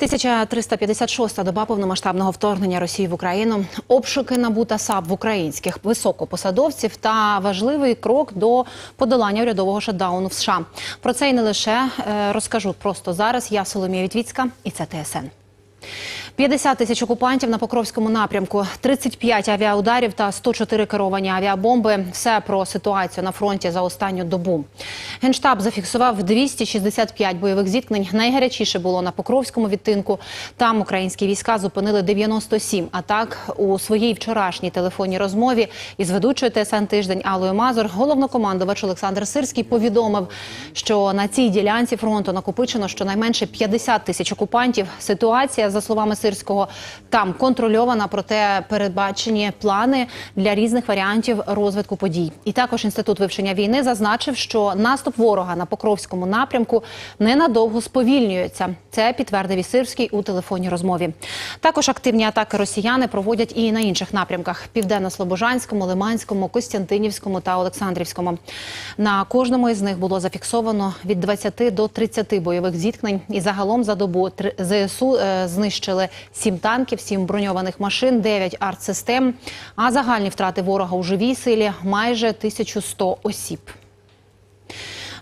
1356-та доба повномасштабного вторгнення Росії в Україну, обшуки НАБУ та САП в українських високопосадовців та важливий крок до подолання урядового шатдауну в США. Про це і не лише е, розкажу просто зараз. Я Соломія Вітвіцька, і це ТСН. 50 тисяч окупантів на Покровському напрямку, 35 авіаударів та 104 керовані авіабомби. Все про ситуацію на фронті за останню добу. Генштаб зафіксував 265 бойових зіткнень. Найгарячіше було на Покровському відтинку. Там українські війська зупинили 97 атак у своїй вчорашній телефонній розмові із ведучою ТСН тиждень Аллою Мазур. Головнокомандувач Олександр Сирський повідомив, що на цій ділянці фронту накопичено щонайменше 50 тисяч окупантів. Ситуація за словами Сирського там контрольована, проте передбачені плани для різних варіантів розвитку подій. І також інститут вивчення війни зазначив, що наступ ворога на Покровському напрямку ненадовго сповільнюється. Це підтвердив і Сирський у телефонній розмові. Також активні атаки росіяни проводять і на інших напрямках: південно-слобожанському, Лиманському, Костянтинівському та Олександрівському. На кожному із них було зафіксовано від 20 до 30 бойових зіткнень. І загалом за добу ЗСУ е, знищили 7 танків, 7 броньованих машин, 9 артсистем. А загальні втрати ворога у живій силі майже 1100 осіб.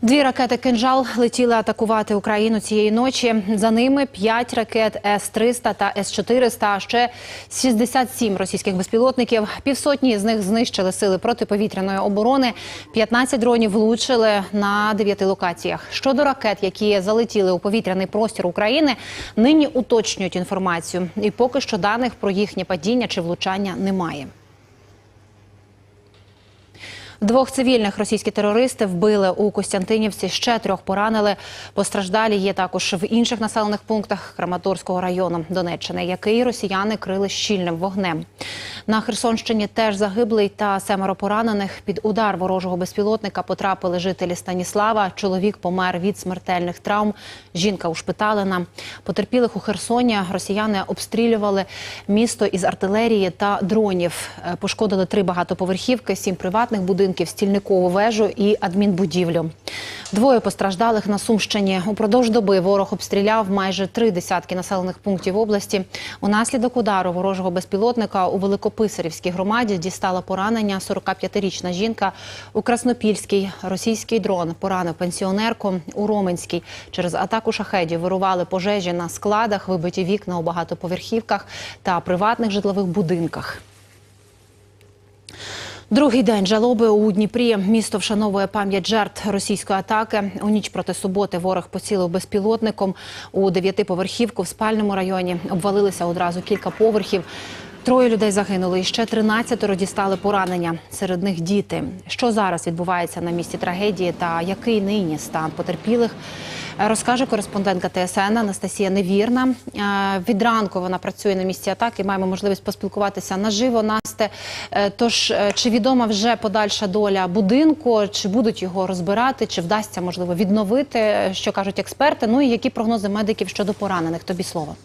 Дві ракети «Кинжал» летіли атакувати Україну цієї ночі. За ними п'ять ракет С-300 та С-400, а ще 67 російських безпілотників. Півсотні з них знищили сили протиповітряної оборони. 15 дронів влучили на дев'яти локаціях. Щодо ракет, які залетіли у повітряний простір України, нині уточнюють інформацію. І поки що даних про їхнє падіння чи влучання немає. Двох цивільних російські терористи вбили у Костянтинівці. Ще трьох поранили. Постраждалі є також в інших населених пунктах Краматорського району Донеччини, який росіяни крили щільним вогнем. На Херсонщині теж загиблий та семеро поранених. Під удар ворожого безпілотника потрапили жителі Станіслава. Чоловік помер від смертельних травм. Жінка ушпиталена. Потерпілих у Херсоні росіяни обстрілювали місто із артилерії та дронів. Е, Пошкодили три багатоповерхівки, сім приватних будинків, стільникову вежу і адмінбудівлю. Двоє постраждалих на Сумщині. Упродовж доби ворог обстріляв майже три десятки населених пунктів області. Унаслідок удару ворожого безпілотника у Великописарівській громаді дістала поранення 45-річна жінка у Краснопільській. Російський дрон поранив пенсіонерку у Роменській. Через атаку шахедів вирували пожежі на складах, вибиті вікна у багатоповерхівках та приватних житлових будинках. Другий день жалоби у Дніпрі. Місто вшановує пам'ять жертв російської атаки. У ніч проти суботи ворог поцілив безпілотником у дев'ятиповерхівку в спальному районі. Обвалилися одразу кілька поверхів. Троє людей загинули, і ще 13 дістали поранення. Серед них діти. Що зараз відбувається на місці трагедії та який нині стан потерпілих? Розкаже кореспондентка ТСН Анастасія Невірна. Е, Від ранку вона працює на місці атаки. Маємо можливість поспілкуватися наживо. Насте, Е, тож е, чи відома вже подальша доля будинку? Чи будуть його розбирати? Чи вдасться можливо відновити? Що кажуть експерти? Ну і які прогнози медиків щодо поранених? Тобі слово.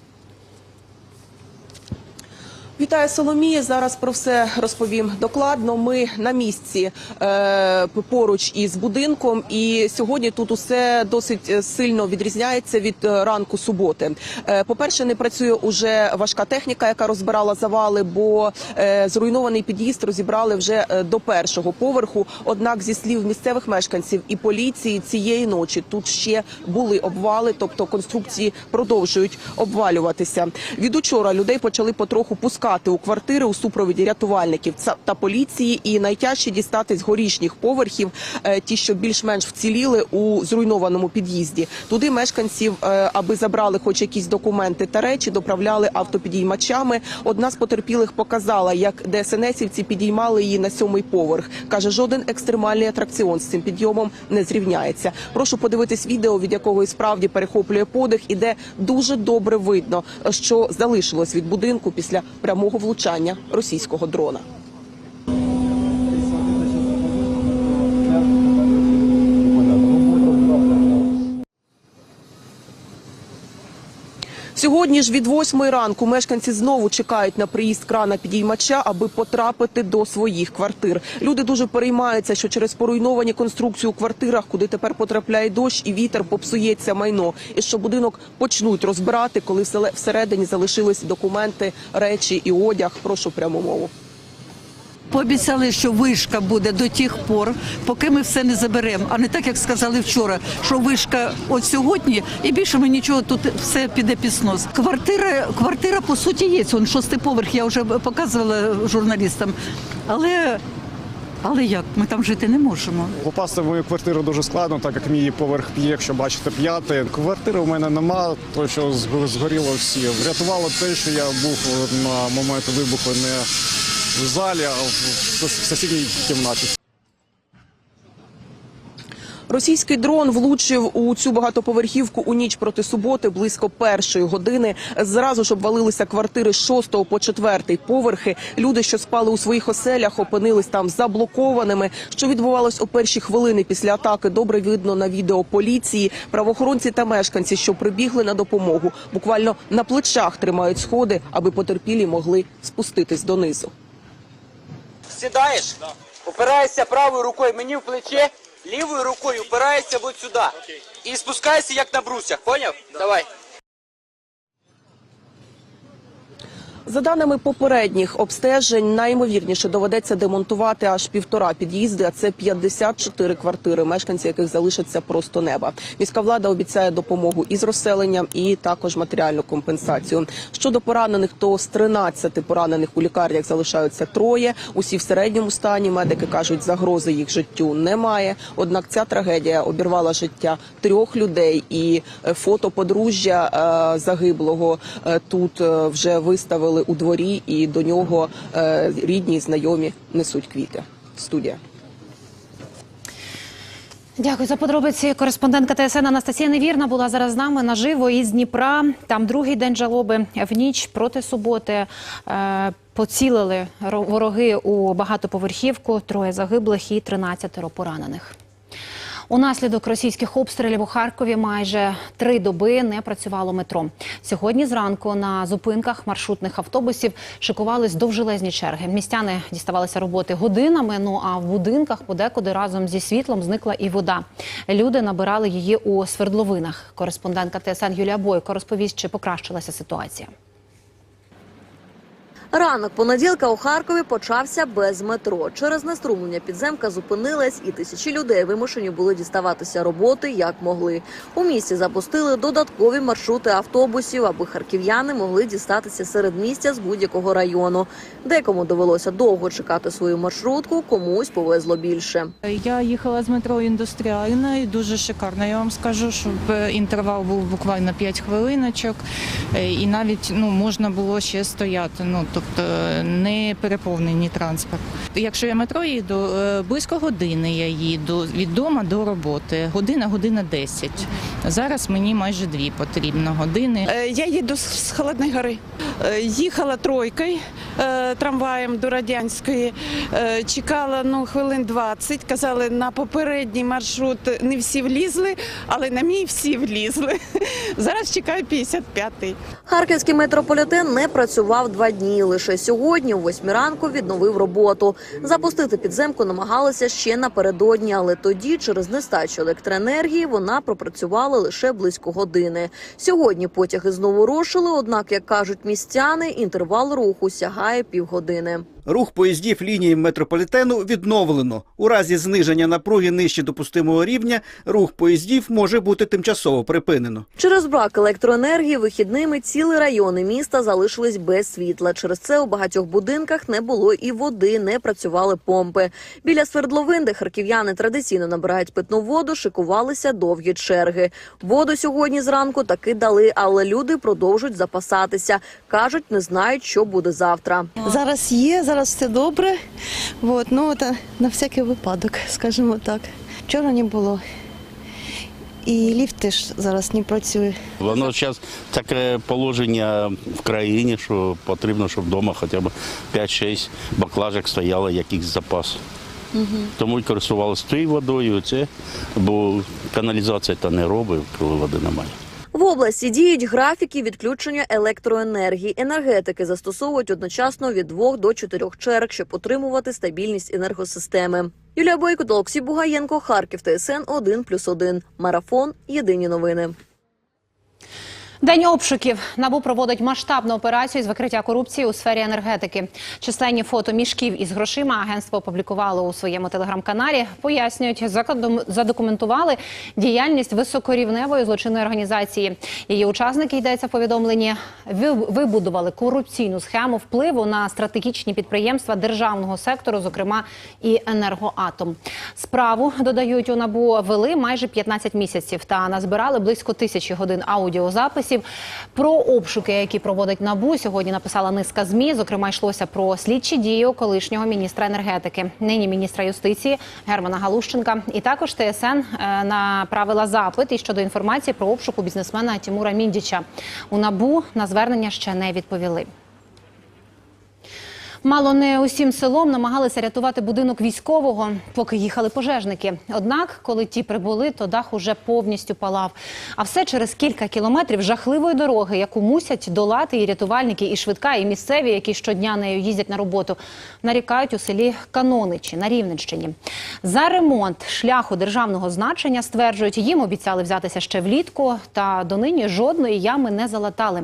Вітаю Соломія. Зараз про все розповім докладно. Ми на місці е, поруч із будинком, і сьогодні тут усе досить е, сильно відрізняється від е, ранку суботи. Е, По-перше, не працює уже важка техніка, яка розбирала завали, бо е, зруйнований під'їзд розібрали вже е, до першого поверху. Однак, зі слів місцевих мешканців і поліції цієї ночі тут ще були обвали, тобто конструкції продовжують обвалюватися. Від учора людей почали потроху пускати у квартири у супроводі рятувальників та поліції, і найтяжче дістати з горішніх поверхів, е, ті, що більш-менш вціліли у зруйнованому під'їзді. Туди мешканців, е, аби забрали хоч якісь документи та речі, доправляли автопідіймачами. Одна з потерпілих показала, як ДСНСівці підіймали її на сьомий поверх. каже, жоден екстремальний атракціон з цим підйомом не зрівняється. Прошу подивитись відео, від якого і справді перехоплює подих, і де дуже добре видно, що залишилось від будинку після прямого влучання російського дрона. Сьогодні ж від восьмої ранку мешканці знову чекають на приїзд крана підіймача, аби потрапити до своїх квартир. Люди дуже переймаються, що через поруйновані конструкції у квартирах, куди тепер потрапляє дощ і вітер, попсується майно, і що будинок почнуть розбирати, коли всередині залишились документи, речі і одяг. Прошу пряму мову. Пообіцяли, що вишка буде до тих пор, поки ми все не заберемо. А не так, як сказали вчора, що вишка от сьогодні, і більше ми нічого тут все піде під снос. Квартира, квартира по суті є. Он шостий поверх, я вже показувала журналістам. Але, але як? Ми там жити не можемо. Попасти в мою квартиру дуже складно, так як мій поверх п'є, якщо бачите, п'ятий. Квартири у мене нема, то що згоріло всі. Врятувало те, що я був на момент вибуху не в залі, в сусідній кімнаті. Російський дрон влучив у цю багатоповерхівку у ніч проти суботи близько першої години. Зразу ж обвалилися квартири з шостого по четвертий поверхи. Люди, що спали у своїх оселях, опинились там заблокованими. Що відбувалось у перші хвилини після атаки, добре видно на відео поліції. Правоохоронці та мешканці, що прибігли на допомогу, буквально на плечах тримають сходи, аби потерпілі могли спуститись донизу. Сідаєш, упираєшся правою рукою мені в плече, лівою рукою опираєшся от сюди. І спускаєшся як на брусях, поняв? Давай. За даними попередніх обстежень, найімовірніше доведеться демонтувати аж півтора під'їзди, а це 54 квартири, мешканці яких залишаться просто неба. Міська влада обіцяє допомогу із розселенням і також матеріальну компенсацію. Щодо поранених, то з 13 поранених у лікарнях залишаються троє. Усі в середньому стані. Медики кажуть, загрози їх життю немає. Однак ця трагедія обірвала життя трьох людей, і е, фото подружжя е, загиблого е, тут вже виставили у дворі, і до нього е, рідні знайомі несуть квіти. Студія. Дякую за подробиці. Кореспондентка ТСН Анастасія Невірна була зараз з нами наживо із Дніпра. Там другий день жалоби в ніч проти суботи. Е, поцілили ро- вороги у багатоповерхівку. Троє загиблих і 13 поранених. Унаслідок російських обстрілів у Харкові майже три доби не працювало метро. Сьогодні зранку на зупинках маршрутних автобусів шикувались довжелезні черги. Містяни діставалися роботи годинами. Ну а в будинках подекуди разом зі світлом зникла і вода. Люди набирали її у свердловинах. Кореспондентка ТСН Юлія Бойко розповість, чи покращилася ситуація. Ранок понеділка у Харкові почався без метро. Через неструмлення підземка зупинилась, і тисячі людей вимушені були діставатися роботи як могли. У місті запустили додаткові маршрути автобусів, аби харків'яни могли дістатися серед місця з будь-якого району. Декому довелося довго чекати свою маршрутку, комусь повезло більше. Я їхала з метро індустріальна і дуже шикарно. Я вам скажу, щоб інтервал був буквально 5 хвилиночок, е, і навіть ну можна було ще стояти. Ну тобто не переповнений транспорт. Якщо я метро їду, е, близько години я їду від дому до роботи. Година, година 10. Зараз мені майже дві потрібно години. Е, Я їду з- Холодної гори. Е, Їхала тройкою трамваєм до Радянської. Чекала ну, хвилин 20. Казали, на попередній маршрут не всі влізли, але на мій всі влізли. Зараз чекаю 55-й. Харківський метрополітен не працював два дні. Лише сьогодні, о восьмій ранку, відновив роботу. Запустити підземку намагалися ще напередодні, але тоді, через нестачу електроенергії, вона пропрацювала лише близько години. Сьогодні потяги знову рушили. Однак, як кажуть містяни, інтервал руху сягає півгодини. Рух поїздів лінії метрополітену відновлено. У разі зниження напруги нижче допустимого рівня рух поїздів може бути тимчасово припинено. Через брак електроенергії вихідними цілі райони міста залишились без світла. Через це у багатьох будинках не було і води, не працювали помпи. Біля свердловин, де харків'яни традиційно набирають питну воду, шикувалися довгі черги. Воду сьогодні зранку таки дали, але люди продовжують запасатися. кажуть, не знають, що буде завтра. Зараз є, зараз все добре. От, ну, та, на всякий випадок, скажімо так. Вчора не було. І ліфт теж зараз не працює. Воно зараз таке положення в країні, що потрібно, щоб вдома хоча б 5-6 баклажок стояло, якийсь запас. Тому й користувалися тією водою, це, бо каналізація та не робить, коли води немає. В області діють графіки відключення електроенергії. Енергетики застосовують одночасно від двох до чотирьох черг, щоб отримувати стабільність енергосистеми. Юлія Бойко Олексій Бугаєнко, Харків, ТСН 1+,1. Марафон. Єдині новини. День обшуків набу проводить масштабну операцію з викриття корупції у сфері енергетики. Численні фото мішків із грошима агентство опублікувало у своєму телеграм-каналі. Пояснюють, задокументували діяльність високорівневої злочинної організації. Її учасники йдеться в повідомленні. ви- Вибудували корупційну схему впливу на стратегічні підприємства державного сектору, зокрема і енергоатом. Справу додають у набу вели майже 15 місяців та назбирали близько тисячі годин аудіозаписів. Про обшуки, які проводить набу, сьогодні написала низка змі. Зокрема, йшлося про слідчі дії колишнього міністра енергетики, нині міністра юстиції Германа Галущенка. І також ТСН е, направила запит і щодо інформації про обшуку бізнесмена Тимура Міндіча. У набу на звернення ще не відповіли. Мало не усім селом намагалися рятувати будинок військового, поки їхали пожежники. Однак, коли ті прибули, то дах уже повністю палав. А все через кілька кілометрів жахливої дороги, яку мусять долати і рятувальники, і швидка, і місцеві, які щодня нею їздять на роботу, нарікають у селі Каноничі на Рівненщині. За ремонт шляху державного значення стверджують, їм обіцяли взятися ще влітку, та донині жодної ями не залатали.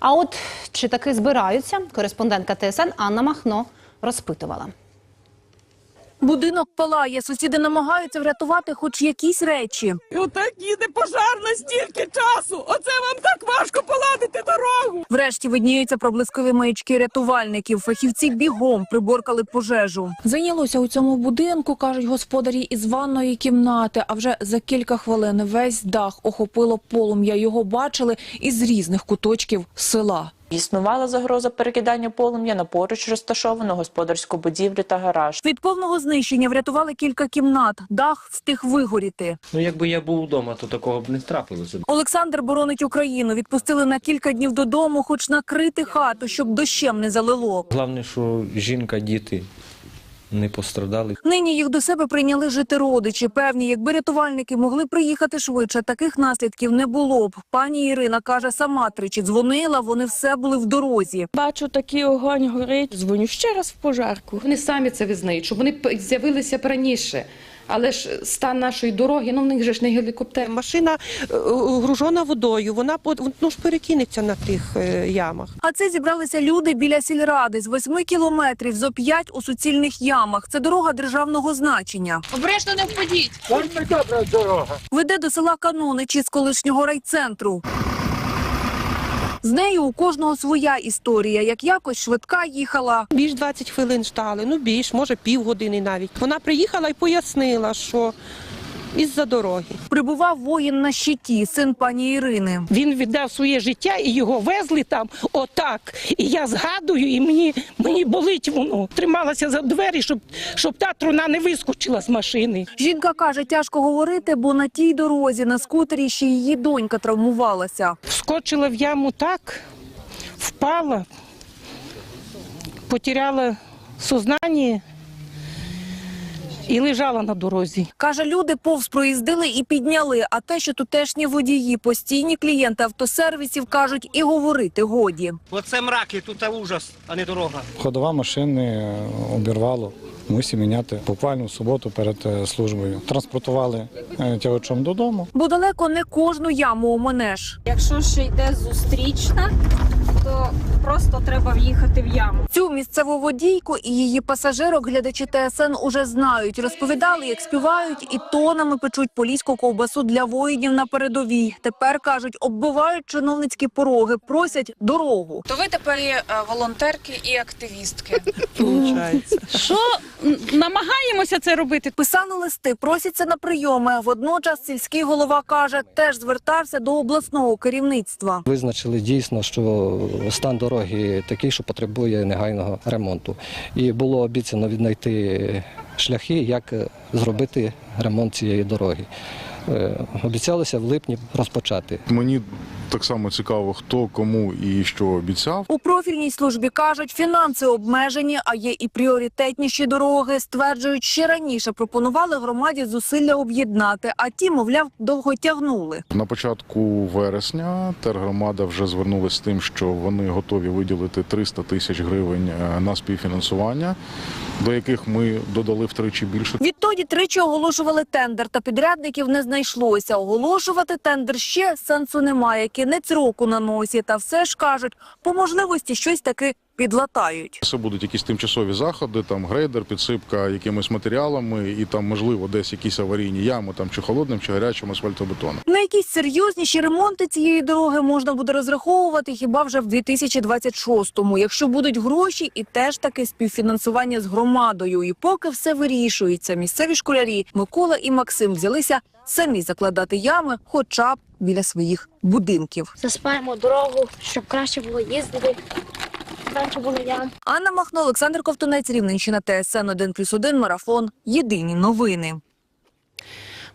А от чи таки збираються, кореспондентка ТСН Анна Махно розпитувала. Будинок палає, сусіди намагаються врятувати хоч якісь речі. І отак їде пожарна стільки часу. Оце вам так важко поладити дорогу. Врешті видніються проблискові маячки рятувальників. Фахівці бігом приборкали пожежу. Зайнялося у цьому будинку, кажуть господарі із ванної кімнати. А вже за кілька хвилин весь дах охопило полум'я. Його бачили із різних куточків села. Існувала загроза перекидання полум'я на поруч розташовану господарську будівлю та гараж. Від повного знищення врятували кілька кімнат. Дах встиг вигоріти. Ну, якби я був вдома, то такого б не трапилося. Олександр боронить Україну. Відпустили на кілька днів додому, хоч накрити хату, щоб дощем не залило. Головне, що жінка, діти не пострадали. Нині їх до себе прийняли жити родичі. Певні, якби рятувальники могли приїхати швидше, таких наслідків не було б. Пані Ірина каже, сама тричі дзвонила, вони все були в дорозі. Бачу, такий огонь горить. Дзвоню ще раз в пожарку. Вони самі це визнають, щоб вони з'явилися раніше. Але ж стан нашої дороги, ну в них же ж не гелікоптер. Машина е, гружена водою, вона ну, ж перекинеться на тих е, ямах. А це зібралися люди біля сільради з восьми кілометрів зо п'ять у суцільних ямах. Це дорога державного значення. Обережно не впадіть. Веде до села Каноничі з колишнього райцентру. З нею у кожного своя історія. Як якось швидка їхала. Більш 20 хвилин ждали, ну більш, може півгодини навіть. Вона приїхала і пояснила, що із-за дороги. Прибував воїн на щиті, син пані Ірини. Він віддав своє життя і його везли там отак. І я згадую, і мені, мені болить воно. Трималася за двері, щоб, щоб та труна не вискочила з машини. Жінка каже, тяжко говорити, бо на тій дорозі на скутері ще її донька травмувалася. Вскочила в яму так, впала, потеряла сознання і лежала на дорозі. Каже, люди повз проїздили і підняли. А те, що тутешні водії, постійні клієнти автосервісів кажуть, і говорити годі. Оце мраки, тут ужас, а не дорога. Ходова машини обірвало. Мусі міняти буквально в суботу перед е, службою. Транспортували е, тягачом додому. Бо далеко не кожну яму оминеш. Якщо ще йде зустрічна, то просто треба в'їхати в яму. Цю місцеву водійку і її пасажирок глядачі ТСН уже знають. Розповідали, як співають і тонами печуть поліську ковбасу для воїнів на передовій. Тепер кажуть, оббивають чиновницькі пороги, просять дорогу. То ви тепер є е, волонтерки і активістки. Що намагаємося це робити? Писали листи, просяться на прийоми. Водночас сільський голова каже, теж звертався до обласного керівництва. Визначили дійсно, що стан дороги такий, що потребує негайного ремонту. І було обіцяно віднайти шляхи, як зробити ремонт цієї дороги. Е, Обіцялося в липні розпочати. Мені Так само цікаво, хто кому і що обіцяв. У профільній службі кажуть, фінанси обмежені, а є і пріоритетніші дороги. Стверджують, ще раніше пропонували громаді зусилля об'єднати, а ті, мовляв, довго тягнули. На початку вересня тергромада вже звернулася з тим, що вони готові виділити 300 тисяч гривень е, на співфінансування, до яких ми додали втричі більше. Відтоді тричі оголошували тендер, та підрядників не знайшлося. Оголошувати тендер ще сенсу немає. Кінець року на носі. Та все ж кажуть, по можливості щось таки підлатають. Це будуть якісь тимчасові заходи, там грейдер, підсипка якимись матеріалами, і там можливо десь якісь аварійні ями, там чи холодним, чи гарячим асфальтобетоном. На якісь серйозніші ремонти цієї дороги можна буде розраховувати хіба вже в 2026-му, якщо будуть гроші і теж таке співфінансування з громадою. І поки все вирішується, місцеві школярі Микола і Максим взялися самі закладати ями, хоча б біля своїх будинків. Заспаємо дорогу, щоб краще було їздити. Менше було. Анна Махно, Олександр Ковтунець, Рівненщина, ТСН 1+,1, Марафон. Єдині новини.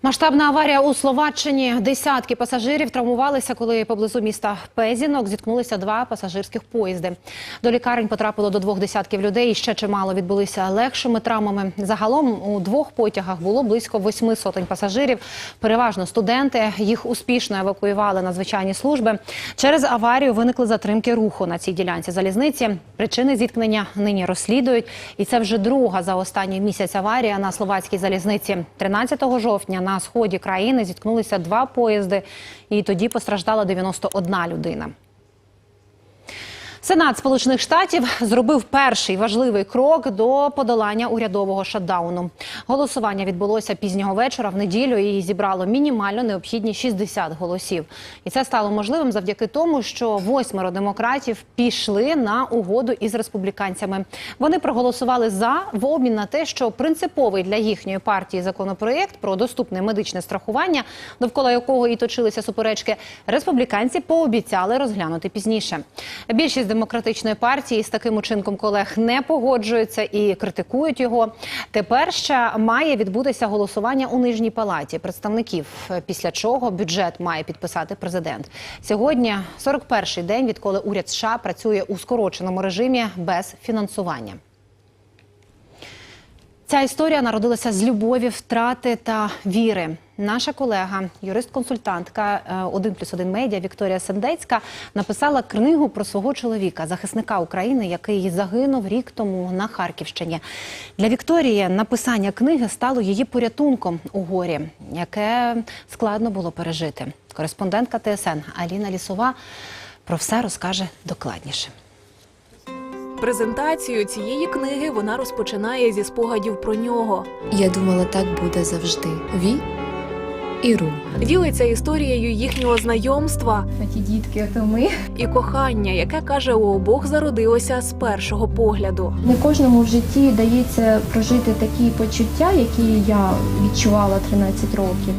Масштабна аварія у Словаччині. Десятки пасажирів травмувалися, коли поблизу міста Пезінок зіткнулися два пасажирських поїзди. До лікарень потрапило до двох десятків людей. і Ще чимало відбулися легшими травмами. Загалом у двох потягах було близько восьми сотень пасажирів. Переважно студенти. Їх успішно евакуювали на звичайні служби. Через аварію виникли затримки руху на цій ділянці залізниці. Причини зіткнення нині розслідують. І це вже друга за останній місяць аварія на словацькій залізниці. 13 жовтня на сході країни зіткнулися два поїзди, і тоді постраждала 91 людина. Сенат Сполучених Штатів зробив перший важливий крок до подолання урядового шатдауну. Голосування відбулося пізнього вечора в неділю і зібрало мінімально необхідні 60 голосів. І це стало можливим завдяки тому, що восьмеро демократів пішли на угоду із республіканцями. Вони проголосували за в обмін на те, що принциповий для їхньої партії законопроєкт про доступне медичне страхування, довкола якого і точилися суперечки, республіканці пообіцяли розглянути пізніше. Більшість демократичної партії з таким учинком колег не погоджуються і критикують його. Тепер ще має відбутися голосування у нижній палаті представників. Після чого бюджет має підписати президент. Сьогодні 41-й день, відколи уряд США працює у скороченому режимі без фінансування. Ця історія народилася з любові, втрати та віри. Наша колега, юрист-консультантка е, 1 плюс 1 медіа Вікторія Сендецька написала книгу про свого чоловіка, захисника України, який загинув рік тому на Харківщині. Для Вікторії написання книги стало її порятунком у горі, яке складно було пережити. Кореспондентка ТСН Аліна Лісова про все розкаже докладніше. Презентацію цієї книги вона розпочинає зі спогадів про нього. Я думала, так буде завжди. Ві і Ру. Ділиться історією їхнього знайомства Ті дітки, то ми. і кохання, яке каже у обох зародилося з першого погляду. Не кожному в житті дається прожити такі почуття, які я відчувала 13 років.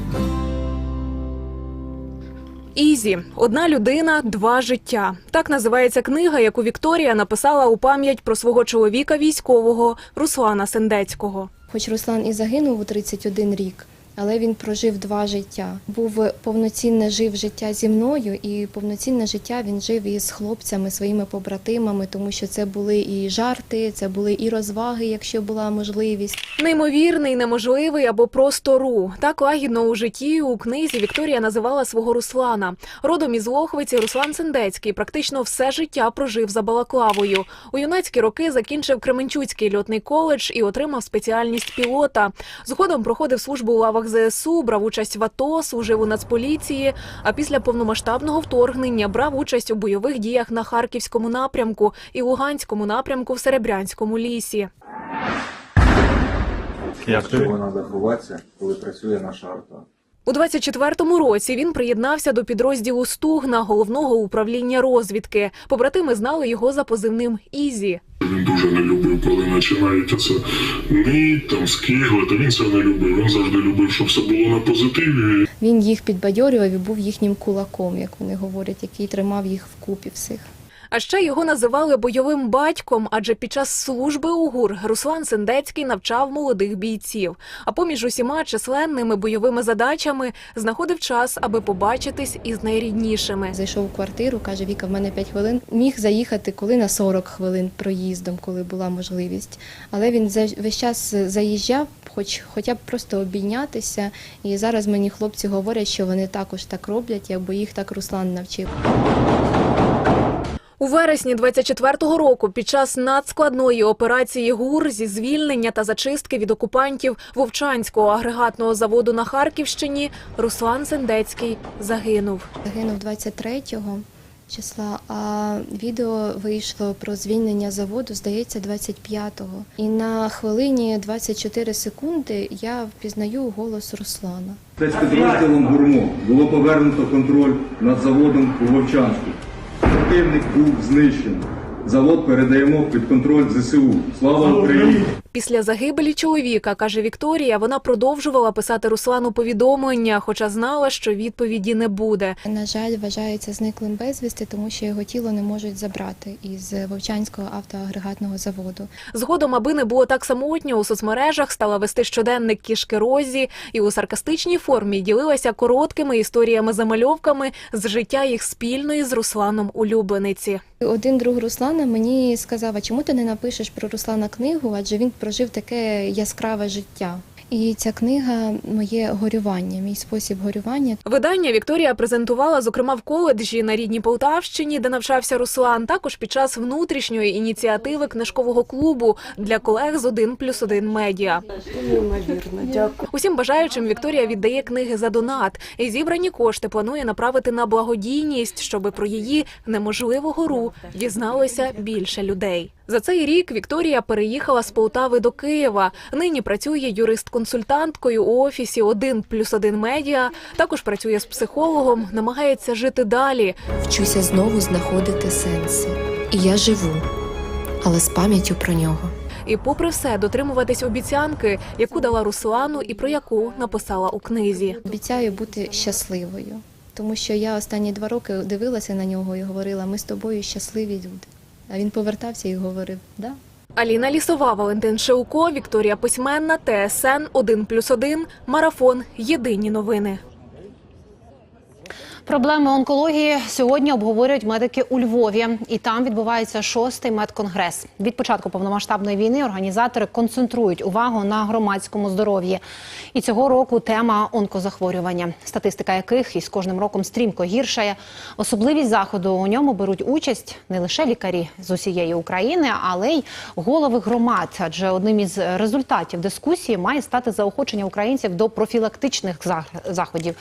Ізі одна людина, два життя. Так називається книга, яку Вікторія написала у пам'ять про свого чоловіка військового Руслана Сендецького. Хоч Руслан і загинув у 31 рік, але він прожив два життя. Був повноцінне жив життя зі мною, і повноцінне життя він жив із хлопцями, своїми побратимами, тому що це були і жарти, це були і розваги, якщо була можливість. Неймовірний, неможливий або просто ру. Так лагідно у житті у книзі Вікторія називала свого Руслана. Родом із Лохвиці Руслан Сендецький практично все життя прожив за балаклавою. У юнацькі роки закінчив Кременчуцький льотний коледж і отримав спеціальність пілота. Згодом проходив службу у лавах ЗСУ, брав участь в АТО, служив у Нацполіції. А після повномасштабного вторгнення брав участь у бойових діях на Харківському напрямку і Луганському напрямку в Серебрянському лісі. Як треба ховатися, коли працює наша арта? У 24-му році він приєднався до підрозділу Стугна головного управління розвідки. Побратими знали його за позивним Ізі. Він дуже не любив, коли починають оце нить, там скиглити. Він це не любив. Він завжди любив, щоб все було на позитиві. Він їх підбадьорював і був їхнім кулаком, як вони говорять, який тримав їх вкупі всіх. А ще його називали бойовим батьком, адже під час служби у ГУР Руслан Сендецький навчав молодих бійців. А поміж усіма численними бойовими задачами знаходив час, аби побачитись із найріднішими. Зайшов у квартиру, каже, Віка, в мене 5 хвилин. Міг заїхати коли на 40 хвилин проїздом, коли була можливість. Але він весь час заїжджав, хоч хоча б просто обійнятися. І зараз мені хлопці говорять, що вони також так роблять, якби їх так Руслан навчив. У вересні 24-го року під час надскладної операції ГУР зі звільнення та зачистки від окупантів Вовчанського агрегатного заводу на Харківщині Руслан Сендецький загинув. Загинув 23-го числа, а відео вийшло про звільнення заводу, здається, 25-го. І на хвилині 24 секунди я впізнаю голос Руслана. Спецпідрозділом ГУРМО було повернуто контроль над заводом у Вовчанську. Противник був знищений. Завод передаємо під контроль ЗСУ. Слава Україні! Після загибелі чоловіка, каже Вікторія, вона продовжувала писати Руслану повідомлення, хоча знала, що відповіді не буде. На жаль, вважається зниклим безвісти, тому що його тіло не можуть забрати із Вовчанського автоагрегатного заводу. Згодом, аби не було так самотньо, у соцмережах стала вести щоденник кішки Розі і у саркастичній формі ділилася короткими історіями-замальовками з життя їх спільної з Русланом улюблениці. Один друг Руслана мені сказав, а чому ти не напишеш про Руслана книгу, адже він прожив таке яскраве життя. І ця книга моє горювання, мій спосіб горювання. Видання Вікторія презентувала, зокрема, в коледжі на рідній Полтавщині, де навчався Руслан, також під час внутрішньої ініціативи книжкового клубу для колег з 1 плюс 1 медіа. Неймовірно, дякую. Усім бажаючим Вікторія віддає книги за донат, і зібрані кошти планує направити на благодійність, щоби про її неможливу гору дізналося більше людей. За цей рік Вікторія переїхала з Полтави до Києва. Нині працює юрист-консультанткою у офісі 1 плюс 1 медіа. Також працює з психологом, намагається жити далі. Вчуся знову знаходити сенси. І я живу, але з пам'яттю про нього. І, попри все, дотримуватись обіцянки, яку дала Руслану, і про яку написала у книзі. Обіцяю бути щасливою, тому що я останні два роки дивилася на нього і говорила: ми з тобою щасливі люди. А він повертався і говорив: да. Аліна Лісова, Валентин Шеуко, Вікторія Письменна, ТСН 1+,1, Марафон. Єдині новини. Проблеми онкології сьогодні обговорюють медики у Львові, і там відбувається шостий медконгрес. Від початку повномасштабної війни організатори концентрують увагу на громадському здоров'ї. І цього року тема онкозахворювання, статистика яких із кожним роком стрімко гіршає. Особливість заходу у ньому беруть участь не лише лікарі з усієї України, але й голови громад. Адже одним із результатів дискусії має стати заохочення українців до профілактичних заходів.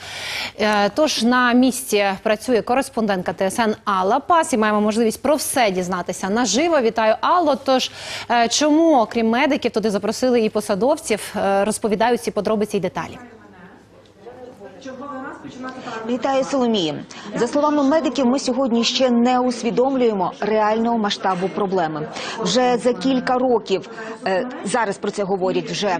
Е, Тож на місці працює кореспондентка ТСН Алла Пас і маємо можливість про все дізнатися наживо. Вітаю Алло. Тож е, чому, окрім медиків, туди запросили і посадовців, Е, розповідають ці подробиці і деталі. Вітаю Соломії. За словами медиків, ми сьогодні ще не усвідомлюємо реального масштабу проблеми. Вже за кілька років е, зараз про це говорять вже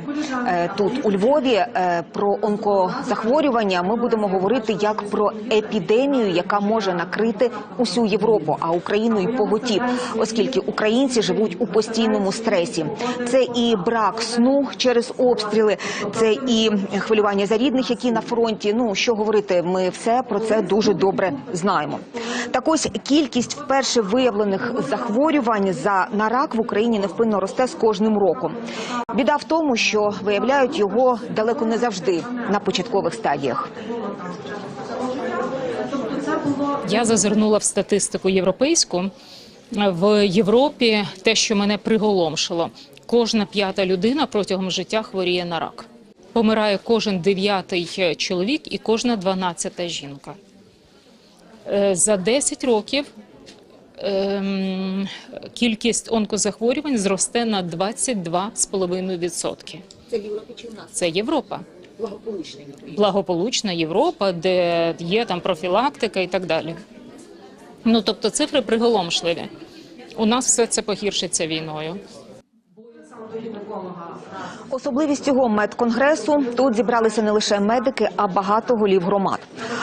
е, тут у Львові. е, Про онкозахворювання ми будемо говорити як про епідемію, яка може накрити усю Європу, а Україну й поготів, оскільки українці живуть у постійному стресі. Це і брак сну через обстріли, це і хвилювання за рідних, які на фронті. Ну що говорити, ми все про це дуже добре знаємо. Так ось кількість вперше виявлених захворювань за на рак в Україні невпинно росте з кожним роком. Біда в тому, що виявляють його далеко не завжди на початкових стадіях. Я зазирнула в статистику європейську. В Європі те, що мене приголомшило, кожна п'ята людина протягом життя хворіє на рак. Помирає кожен дев'ятий чоловік і кожна дванадцята жінка. Е, За 10 років ем, кількість онкозахворювань зросте на 22,5%. Це в чи в нас? Це Європа. Благополучна благополучна Європа, де є там профілактика і так далі. Ну тобто цифри приголомшливі. У нас все це погіршиться війною. Особливість цього медконгресу тут зібралися не лише медики, а багато голів громад.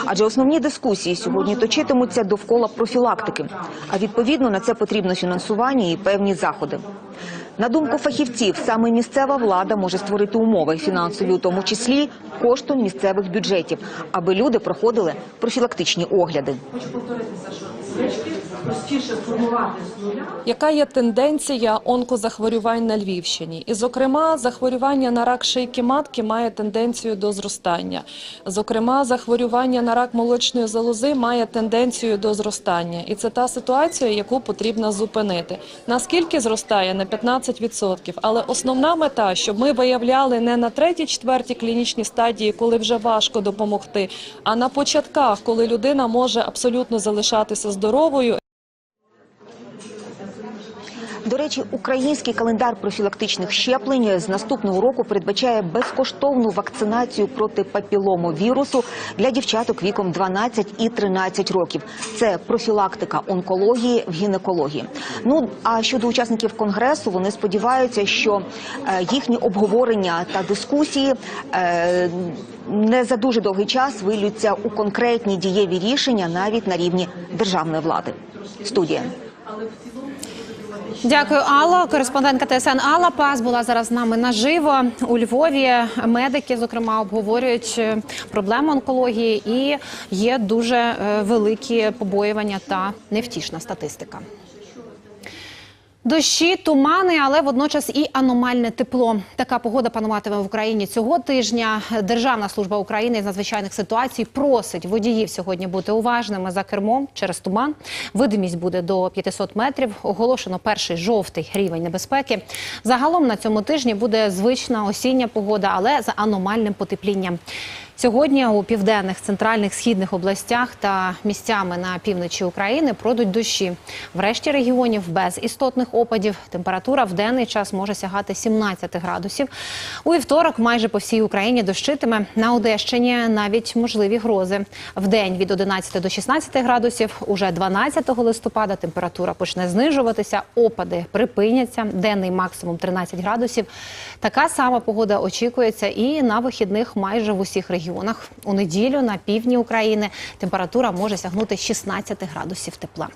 Адже основні дискусії сьогодні точитимуться довкола профілактики. А відповідно на це потрібно фінансування і певні заходи. На думку фахівців, саме місцева влада може створити умови фінансові, у тому числі коштом місцевих бюджетів, аби люди проходили профілактичні огляди. Яка є тенденція онкозахворювань на Львівщині? І, зокрема, захворювання на рак шийки матки має тенденцію до зростання. Зокрема, захворювання на рак молочної залози має тенденцію до зростання. І це та ситуація, яку потрібно зупинити. Наскільки зростає? На 15%. Але основна мета, щоб ми виявляли не на третій, четвертій клінічній стадії, коли вже важко допомогти, а на початках, коли людина може абсолютно залишатися здоровою. До речі, український календар профілактичних щеплень з наступного року передбачає безкоштовну вакцинацію проти папіломовірусу для дівчаток віком 12 і 13 років. Це профілактика онкології в гінекології. Ну а щодо учасників конгресу, вони сподіваються, що е, їхні обговорення та дискусії е, не за дуже довгий час вилються у конкретні дієві рішення навіть на рівні державної влади. Студія. Дякую, Алло. Кореспондентка ТСН Алла Пас була зараз з нами наживо у Львові. Медики, зокрема, обговорюють е, проблему онкології, і є дуже е, великі побоювання та невтішна статистика. Дощі, тумани, але водночас і аномальне тепло. Така погода пануватиме в Україні цього тижня. Державна служба України з надзвичайних ситуацій просить водіїв сьогодні бути уважними за кермом через туман. Видимість буде до 500 метрів. Оголошено перший жовтий рівень небезпеки. Загалом на цьому тижні буде звична осіння погода, але з аномальним потеплінням. Сьогодні у південних, центральних, східних областях та місцями на півночі України пройдуть дощі. В решті регіонів без істотних опадів. Температура в денний час може сягати 17 градусів. У вівторок майже по всій Україні дощитиме. На Одещині навіть можливі грози. В день від 11 до 16 градусів. Уже 12 листопада температура почне знижуватися. Опади припиняться. Денний максимум 13 градусів. Така сама погода очікується і на вихідних майже в усіх регіонах. У неділю на півдні України температура може сягнути 16 градусів тепла.